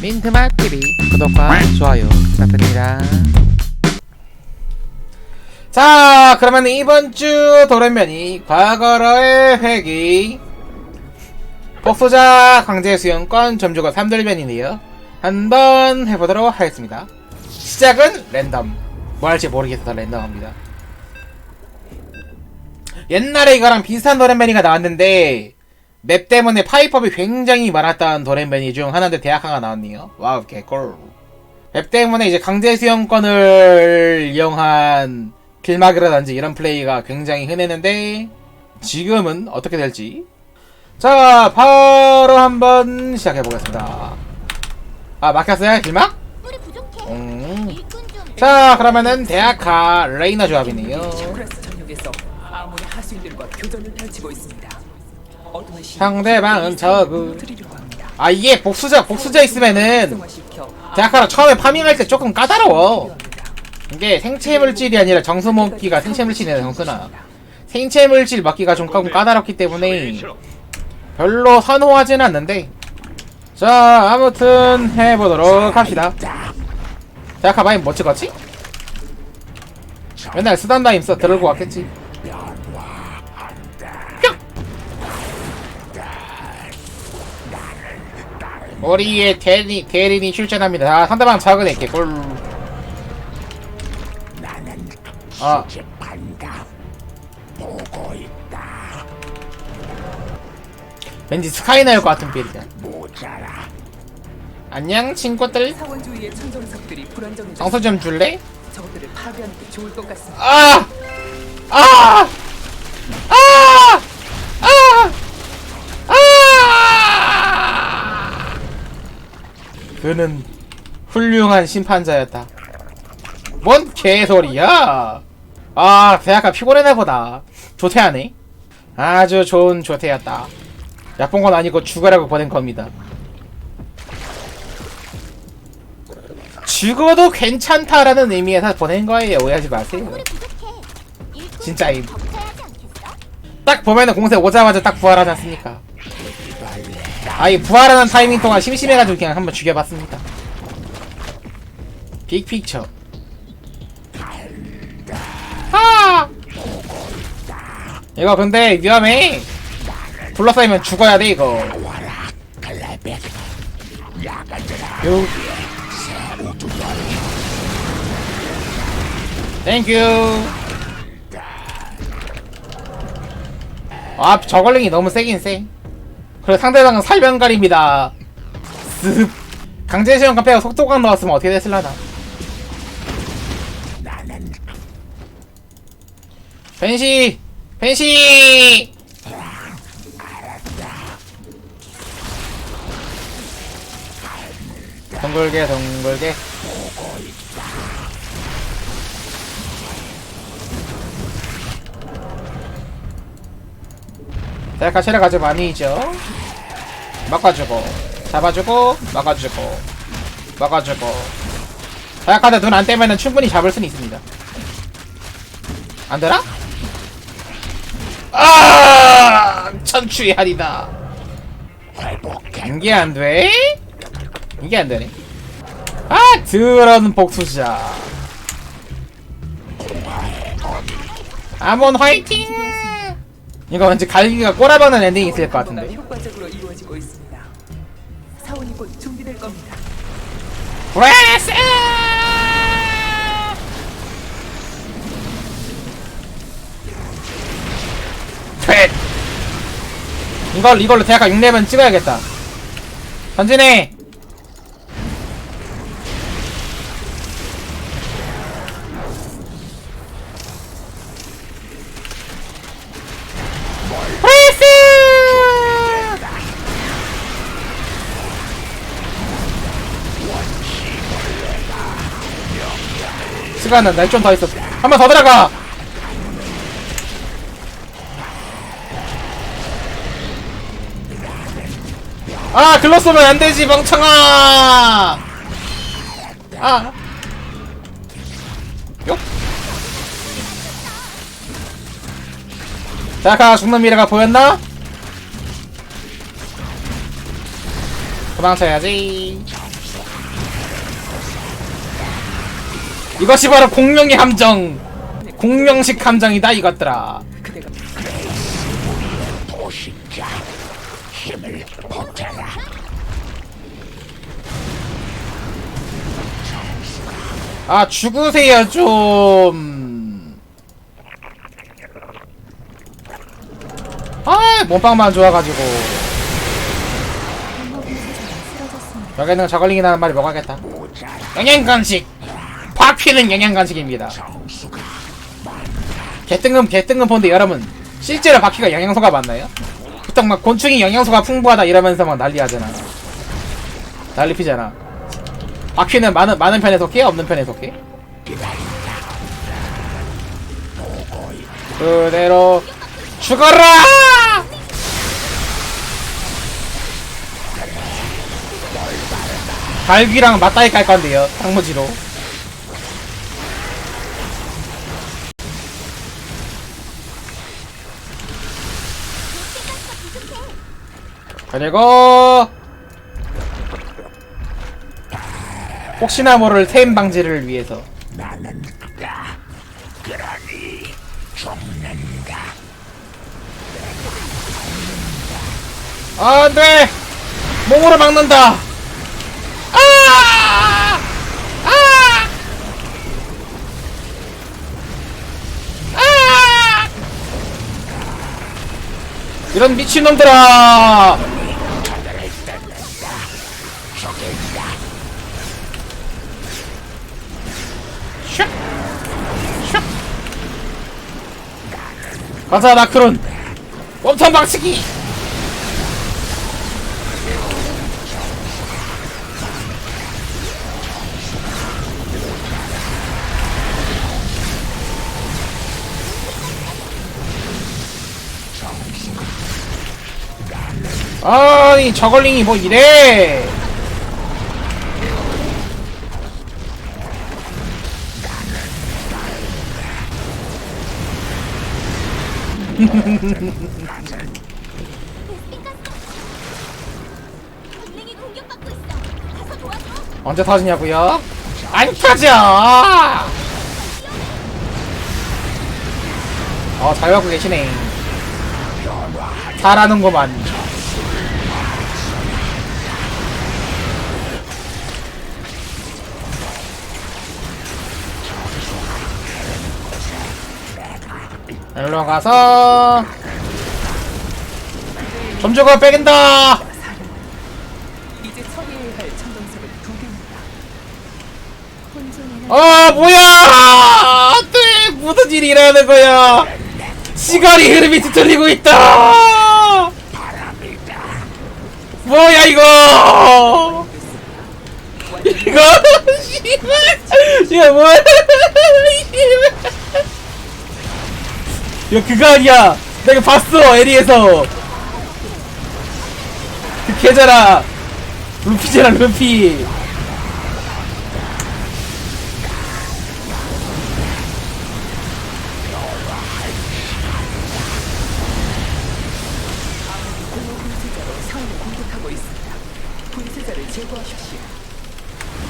민트맛TV 구독과 좋아요 부탁드립니다. 자, 그러면 이번 주 도련변이 과거로의 회기 복수자 강제 수용권 점주가 3돌변이네요. 한번 해보도록 하겠습니다. 시작은 랜덤. 뭐 할지 모르겠어서 랜덤합니다. 옛날에 이거랑 비슷한 도련변이가 나왔는데 맵 때문에 파이법이 굉장히 많았던 도련변이 중 하나인데 대학화가 나왔네요. 와우 개꿀. 맵 때문에 이제 강제 수용권을 이용한 길막이라든지 이런 플레이가 굉장히 흔했는데 지금은 어떻게 될지 자 바로 한번 시작해 보겠습니다. 아 막혔어요 길막? 음. 자 그러면은 대학화 레이너 조합이네요. 아몬의 하수인들과 교전을 펼치고 있습니다. 상대방은 저그. 아 이게 복수자 복수자 있으면은 대학화로 처음에 파밍할 때 조금 까다로워. 이게 생체 물질이 아니라 정수 먹기가 생체 물질이네 정수나. 생체 물질 먹기가 좀 조금 까다롭기 때문에 별로 선호하진 않는데 자 아무튼 해보도록 합시다 대학화 마임 뭐 찍었지? 맨날 쓰던 다임 써 들고 왔겠지 뿅! 우리의 대리, 대리인이 출전합니다 아, 상대방 작은 애게 꿀 아, 왠지 스카이나일 것 같은 빌이다. 안녕 친구들. 사원주의의 천정석들이 불안정해져 정서 좀 줄래? 저것들을 파괴하는 게 좋을 것 같습니다. 아! 아! 아! 아! 아! 그는 훌륭한 심판자였다. 뭔 개소리야? 아, 대학가 피곤했나 보다. 조퇴하네. 아주 좋은 조퇴였다. 약본 건 아니고 죽으라고 보낸 겁니다. 죽어도 괜찮다라는 의미에서 보낸 거예요. 오해하지 마세요. 진짜임. 딱 보면은 공세 오자마자 딱 부활하지 않습니까? 아이 부활하는 타이밍 동안 심심해가지고 그냥 한번 죽여봤습니다. 빅픽처. 아! 이거 근데 위험해. 둘러싸이면 죽어야 돼 이거. 요. 땡큐. 아 저걸링이 너무 세긴 세 그래 상대방은 살변갈입니다. 습 강제시험 카페가 속도강 나왔으면 어떻게 됐을라나. 벤시! 벤시! 동글게 동글게. 대학가 체력 아주 많이 있죠 막아주고 잡아주고 막아주고 막아주고. 대학가한테 눈안 떼면은 충분히 잡을 수는 있습니다. 안 되나? 아 천추의 할이다. 이게 안 돼? 이게 안 되네. 아 드러운 복수자. 아몬 화이팅! 이거 왠지 갈기가 꼬라박는 엔딩이 있을 것 같은데 브레스 텟 이걸 이걸로 대학가 6렙은 찍어야겠다. 전진해 시간은 날좀 더 있어. 한 번 더 들어가. 아, 글로 쏘면 안 되지, 멍청아. 아. 요. 자, 가 죽는 미래가 보였나? 도망쳐야지. 이것이 바로 공룡의 함정. 공룡식 함정이다 이것들아. 보식자 힘을 보태라. 아 죽으세요 좀. 아 몸빵만 좋아가지고. 여기는 저걸링이 나는 말이 먹어야겠다. 영양간식 바퀴는 영양간식입니다 개뜬금 개뜬금 본데 여러분 실제로 바퀴가 영양소가 맞나요? 보통 막 곤충이 영양소가 풍부하다 이러면서 막 난리하잖아 난리 피잖아 바퀴는 많은 많은 편에 속해 없는 편에 속해? 그대로 죽어라! 갈귀랑 맞다이 깔 건데요, 당무지로. 그리고 혹시나 모를 템 방지를 위해서 나는 그다 그러니 죽는다 아, 안 돼! 몸으로 막는다! 아! 아! 아! 이런 미친놈들아! 가자, 나크론! 웜턴 방치기! 아니 저걸링이 뭐 이래 도와줘. 언제 터지냐고요? 안 터져 어잘 갖고 계시네 잘하는구만 일로 가서. 점주가 빼긴다. 이제 처리해야 할 천정석은 두 개입니다. 아 뭐야! 안돼! 무슨 일이 일어나는 거야? 시간이 흐름이 뒤틀리고 있다. 뭐야 이거? 이거? 씨발! 이거 뭐야? 씨발. 이거 그거 아니야. 내가 봤어 에리에서. 그 걔잖아 루피잖아 루피.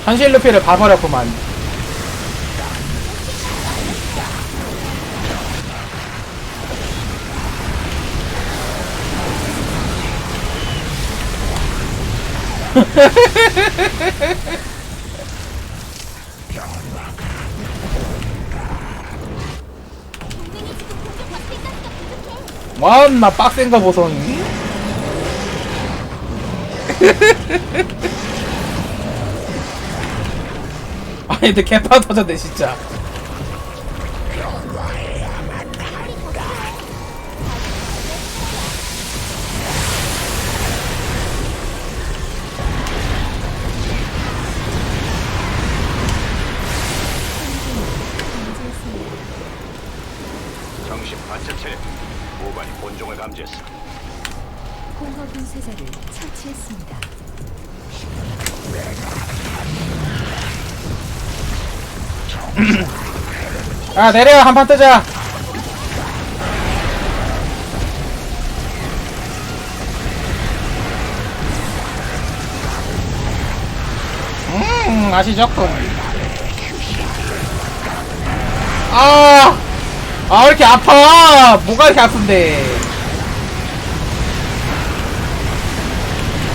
현실 루피를 봐버렸구만 와나 빡센 거 보소 아니 근데 개파 터졌네 진짜 아 내려 한판 뜨자 음 맛이 좋군 아, 아, 왜 이렇게 아파? 뭐가 이렇게 아픈데?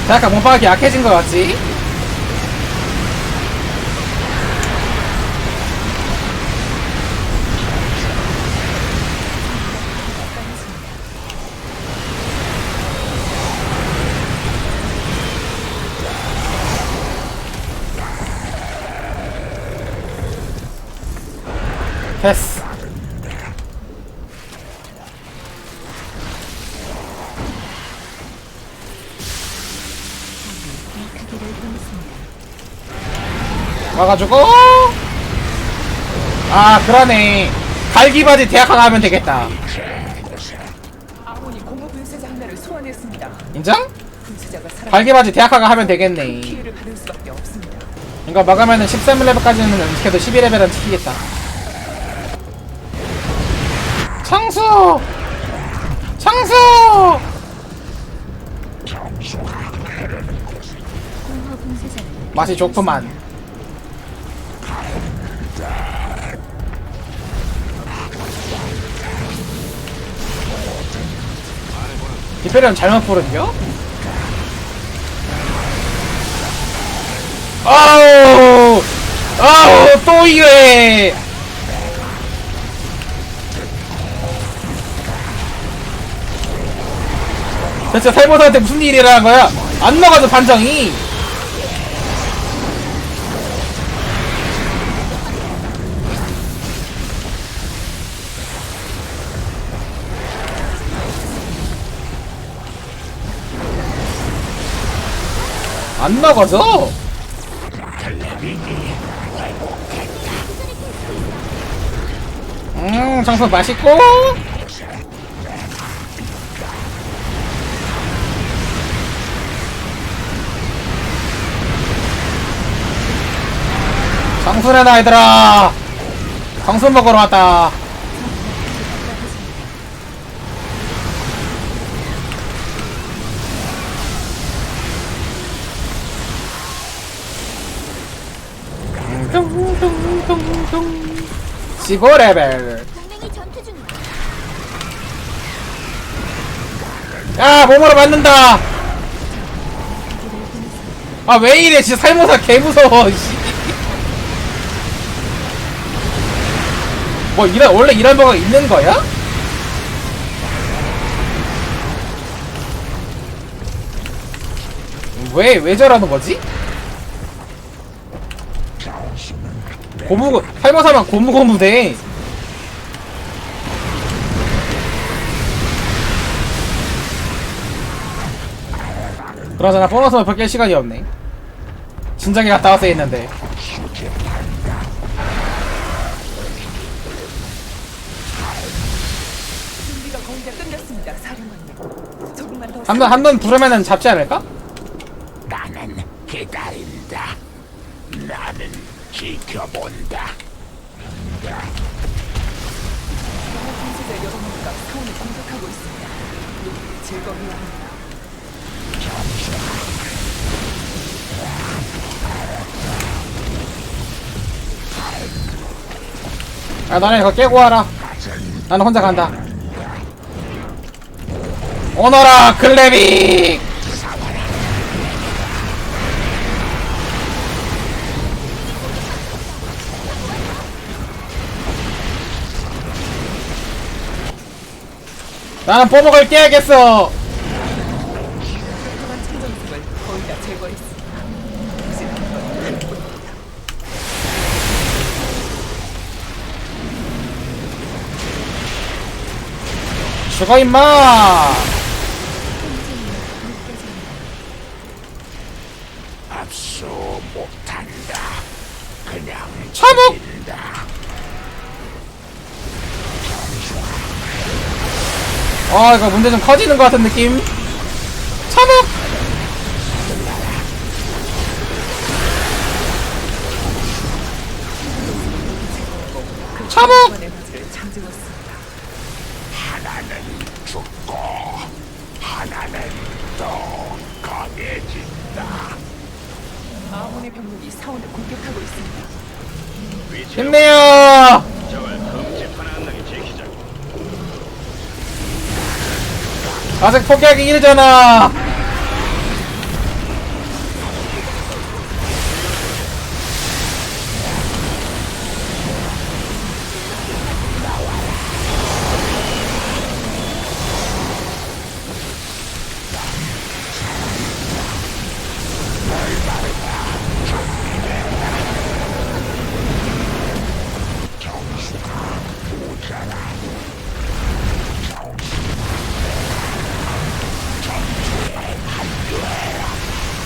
약간 몸빵이 이렇게 약해진 것 같지? 보냈습니다. 와가지고 아 그러네 갈기바지 대학 하나 하면 되겠다 아몬이 공허 분쇄자 하나를 소환했습니다. 인정? 분쇄자가 갈기바지 대학 하나 하면 되겠네 피해를 받을 수밖에 없습니다. 이거 막으면은 13레벨까지는 연습해도 12레벨은 지키겠다 창수! 창수! 맛이 좋구만. 디페리언 잘못 부른겨? 아우! 아우 또 이래 대체 살모사한테 무슨 일이 일어난 거야? 안 나가죠 반장이 안 나가죠? 음, 장소 맛있고. 장수네나 얘들아. 장수 먹으러 왔다. 둥둥둥둥 15레벨 동맹이 전투 중이야. 야 몸으로 맞는다 아 왜 이래 진짜 살모사 개무서워 씨. 뭐 이런 원래 이런 버가 있는 거야? 왜 왜 저러는 거지? 고무 살모사만 고무고무돼 그러잖아 보너스 머플 깰 시간이 없네 진작에 갔다 왔어야 했는데 준비가 끝났습니다, 사령관님. 조금만 더 한번 한 번 부르면은 잡지 않을까? 나는 기다린다. 나는 지켜본다. 분쇄자 여러분과 공격하고 있습니다. 야 너네 이거 깨고 와라 나는 혼자 간다 오너라 클레빅 나는 뽀목을 깨야겠어. 그동안 천 아 이거 문제 좀 커지는 것 같은 느낌. 있습니다. 위치로 힘내요 적을 아직 포기하기 일잖아.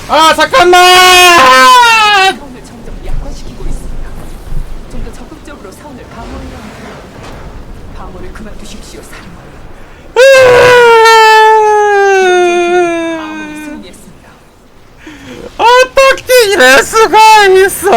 아 잠깐만! 사원을 점점 약화시키고 있습니다. 좀 더 적극적으로 사원을 방어해야 합니다. 방어를 그만두십시오, 사령관. 어떻게 이럴 수가 있어?